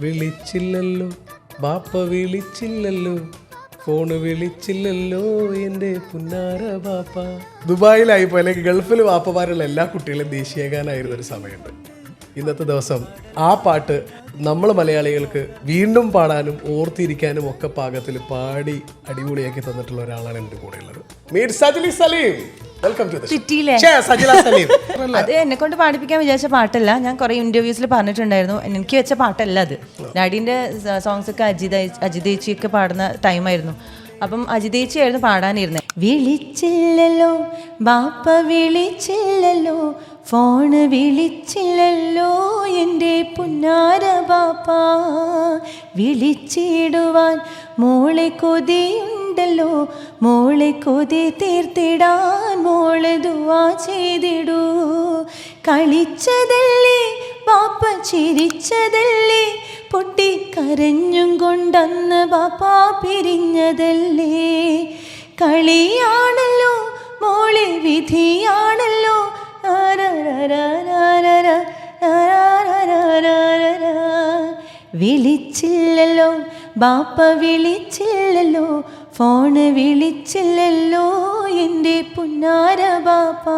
വിളിച്ചില്ലല്ലോ. ബാപ്പ വിളിച്ചില്ലല്ലോ. ഫോണ് വിളിച്ചില്ലല്ലോ. എന്റെ പുന്നാര ബാപ്പ. ദുബായിലായി പോലെ ഗൾഫിൽ വാപ്പമാരുള്ള എല്ലാ കുട്ടികളും ദേശീയഗാനായിരുന്ന ഒരു സമയമുണ്ട്. ഇന്നത്തെ ദിവസം ആ പാട്ട് നമ്മൾ മലയാളികൾക്ക് വീണ്ടും പാടാനും ഓർത്തിരിക്കാനും ഒക്കെ പാകത്തിൽ പാടി അടിപൊളിയാക്കി തന്നിട്ടുള്ള ഒരാളാണ് എന്റെ കൂടെയുള്ളത്. മീർ സജലി സലീം. അത് എന്നെ കൊണ്ട് പാടിപ്പിക്കാൻ വിചാരിച്ച പാട്ടല്ല. ഞാൻ കുറെ ഇന്റർവ്യൂസിൽ പറഞ്ഞിട്ടുണ്ടായിരുന്നു. എനിക്ക് വെച്ച പാട്ടല്ല അത്. ഡാഡിന്റെ സോങ്സ് ഒക്കെ അജിത അജിതേച്ചി ഒക്കെ പാടുന്ന ടൈമായിരുന്നു അപ്പം അജിതേച്ചി ആയിരുന്നു പാടാനിരുന്നത് വിളിച്ചില്ലല്ലോ ബാപ്പ വിളിച്ചില്ലല്ലോ ഫോണ് വിളിച്ചില്ലല്ലോ എന്റെ പുന്നാര ബാപ്പ. വിളിച്ചിടുവാൻ മോളെ കൊതിയുണ്ടല്ലോ മോളെ കൊതി തീർത്തിടാൻ മോളെ ദുവാ ചെയ്തിടൂ. കളിച്ചതല്ലേ പാപ്പ ചിരിച്ചതല്ലേ പൊട്ടി കരഞ്ഞും കൊണ്ടന്ന് പാപ്പ പിരിഞ്ഞതല്ലേ. കളിയാണല്ലോ മോളെ വിധിയാണല്ലോ. വിളിച്ചില്ലല്ലോ ബാപ്പ വിളിച്ചില്ലല്ലോ. ഫോണ് വിളിച്ചില്ലല്ലോ എന്റെ പുന്നാര ബാപ്പാ.